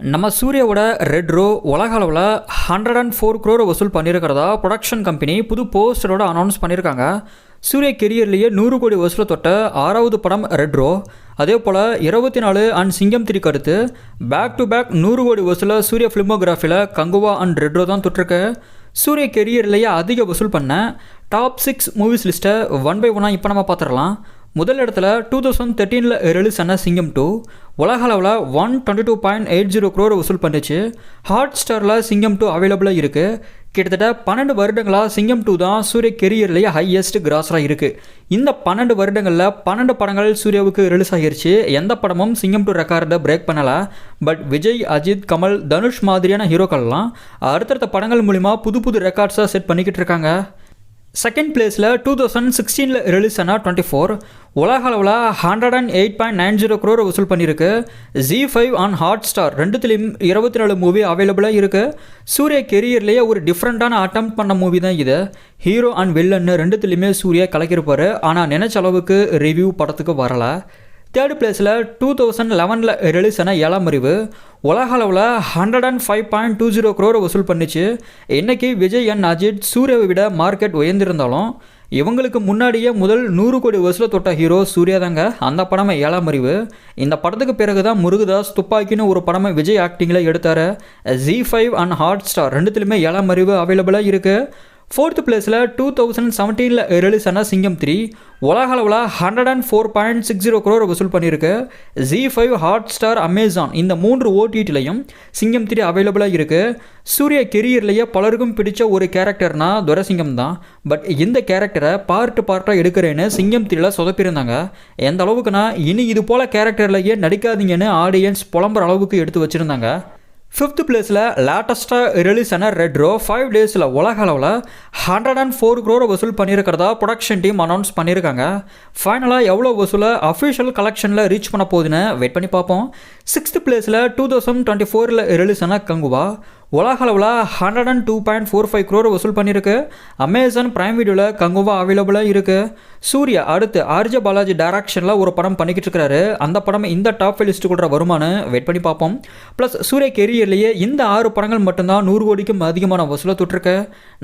நம்ம சூர்யாவோட red row உலக அளவில் ஹண்ட்ரட் அண்ட் ஃபோர் க்ரோர் வசூல் பண்ணியிருக்கிறதா ப்ரொடக்ஷன் கம்பெனி புது போஸ்டரோட அனௌன்ஸ் பண்ணியிருக்காங்க சூர்யா கெரியர்லேயே நூறு கோடி வசூலை தொட்ட ஆறாவது படம் ரெட் ரோ அதே போல் இருபத்தி நாலு அண்ட் சிங்கம் திரி கருத்து. பேக் டு பேக் நூறு கோடி வசூலை சூர்யா ஃபிலிமோகிராஃபியில் கங்குவா அண்ட் ரெட் ரோ தான் தொட்டிருக்கு. சூரிய கெரியர்லேயே அதிக வசூல் பண்ண டாப் சிக்ஸ் மூவிஸ் லிஸ்ட்டை ஒன் பை ஒன்னாக இப்போ நம்ம பார்த்துடலாம். முதல் இடத்துல டூ தௌசண்ட் தேர்ட்டீனில் ரிலீஸ் ஆன சிங்கம் டூ உலக அளவில் one twenty two point eight zero crore வசூல் பண்ணிச்சு. ஹாட் ஸ்டாரில் சிங்கம் டூ அவைலபிளாக இருக்குது கிட்டத்தட்ட பன்னெண்டு வருடங்களாக சிங்கம் டூ தான் சூரிய கெரியர்லேயே ஹையஸ்ட் கிராஸராக இருக்குது இந்த பன்னெண்டு வருடங்களில் பன்னெண்டு படங்கள் சூர்யாவுக்கு ரிலீஸ் ஆகிருச்சு. எந்த படமும் சிங்கம் டூ ரெக்கார்டை பிரேக் பண்ணலை. பட் விஜய் அஜித் கமல் தனுஷ் மாதிரியான ஹீரோக்கள்லாம் அடுத்தடுத்த படங்கள் மூலிமா புது புது ரெக்கார்ட்ஸாக செட் பண்ணிக்கிட்டு இருக்காங்க. செகண்ட் பிளேஸில் டூ தௌசண்ட் சிக்ஸ்டீனில் ரிலீஸ் ஆன டுவெண்ட்டி ஃபோர் உலக அளவில் hundred and eight point nine zero crore வசூல் பண்ணியிருக்கு. G five on Hotstar ரெண்டுத்துலேயும் இருபத்தி நாலு மூவி அவைலபிளாக இருக்குது சூர்யா கெரியர்லேயே ஒரு டிஃப்ரெண்ட்டான அட்டம் பண்ண மூவி தான் இது. ஹீரோ அண்ட் வில்லன்னு ரெண்டுத்துலேயுமே சூர்யா கலக்கிருப்பார் ஆனால் நினச்ச அளவுக்கு ரிவ்யூ படத்துக்கு வரலை. தேர்ட் பிளேஸில் டூ தௌசண்ட் லெவனில் ரிலீஸ் ஆன ஏழாம் அறிவு. உலக அளவில் hundred and five point two zero க்ரோரை வசூல் பண்ணிச்சு. இன்றைக்கி விஜய் அண்ட் அஜித் சூர்யாவை விட மார்க்கெட் உயர்ந்திருந்தாலும் இவங்களுக்கு முன்னாடியே முதல் நூறு கோடி வசூலை தொட்ட ஹீரோ சூர்யா தாங்க. அந்த படமே ஏழாம் அறிவு இந்த படத்துக்கு பிறகு தான் முருகதாஸ் துப்பாக்கின்னு ஒரு படமே விஜய் ஆக்டிங்கில் எடுத்தார். G five and Hotstar ரெண்டுத்துலையுமே ஏழாம் அறிவு அவைலபிளாக இருக்குது ஃபோர்த்து பிளேஸில் டூ தௌசண்ட் செவன்டீனில் ரிலீஸ் ஆன சிங்கம் த்ரீ உலக அளவில் hundred and four point six zero crore வசூல் பண்ணியிருக்கு. G five Hotstar Amazon இந்த மூன்று ஓடிடிலையும் சிங்கம் த்ரீ அவைலபிளாக இருக்குது சூர்யா கெரியர்லேயே பலருக்கும் பிடிச்ச ஒரு கேரக்டர்னா துரசிங்கம் தான். பட் இந்த கேரக்டரை பார்ட் பார்ட்டாக எடுக்கிறேன்னு சிங்கம் த்ரீல சொதப்பியிருந்தாங்க. எந்த அளவுக்குனா இனி இது போல் கேரக்டர்லையே நடிக்காதீங்கன்னு ஆடியன்ஸ் புலம்புற அளவுக்கு எடுத்து வச்சுருந்தாங்க. ஃபிஃப்த் பிளேஸில் லேட்டஸ்ட்டாக ரிலீஸ் ஆன ரெட் ரோ ஃபைவ் டேஸில் உலக அளவில் ஹண்ட்ரட் அண்ட் ஃபோர் க்ரோரை வசூல் பண்ணியிருக்கிறதா ப்ரொடக்ஷன் டீம் அனௌன்ஸ் பண்ணியிருக்காங்க. ஃபைனலாக எவ்வளோ வசூலை அஃபிஷியல் கலெக்ஷனில் ரீச் பண்ண போகுதுன்னு வெயிட் பண்ணி பார்ப்போம். சிக்ஸ்த் பிளேஸில் டூ தௌசண்ட் டுவெண்ட்டி ஃபோரில் ரிலீஸ் ஆன கங்குவா. உலக அளவில் hundred and two point four five crore வசூல் பண்ணியிருக்கு. அமேசான் ப்ரைம் வீடியோவில் கங்குவா அவைலபிளாக இருக்குது சூர்யா அடுத்து ஆர்ஜ பாலாஜி டைரக்ஷனில் ஒரு படம் பண்ணிக்கிட்டு இருக்கிறாரு அந்த படம் இந்த டாப் ஃபைவ் லிஸ்ட்டுக்குள்ள வருமானு வெயிட் பண்ணி பார்ப்போம். ப்ளஸ் சூர்யா கெரியர்லேயே இந்த ஆறு படங்கள் மட்டும்தான் நூறு கோடிக்கும் அதிகமான வசூலை தொட்டிருக்கு.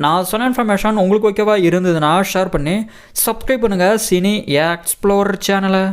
நான் சொன்ன இன்ஃபர்மேஷன் உங்களுக்கு ஓகேவா இருந்ததுன்னா ஷேர் பண்ணி சப்ஸ்கிரைப் பண்ணுங்கள் சினி எக்ஸ்ப்ளோர் சேனலை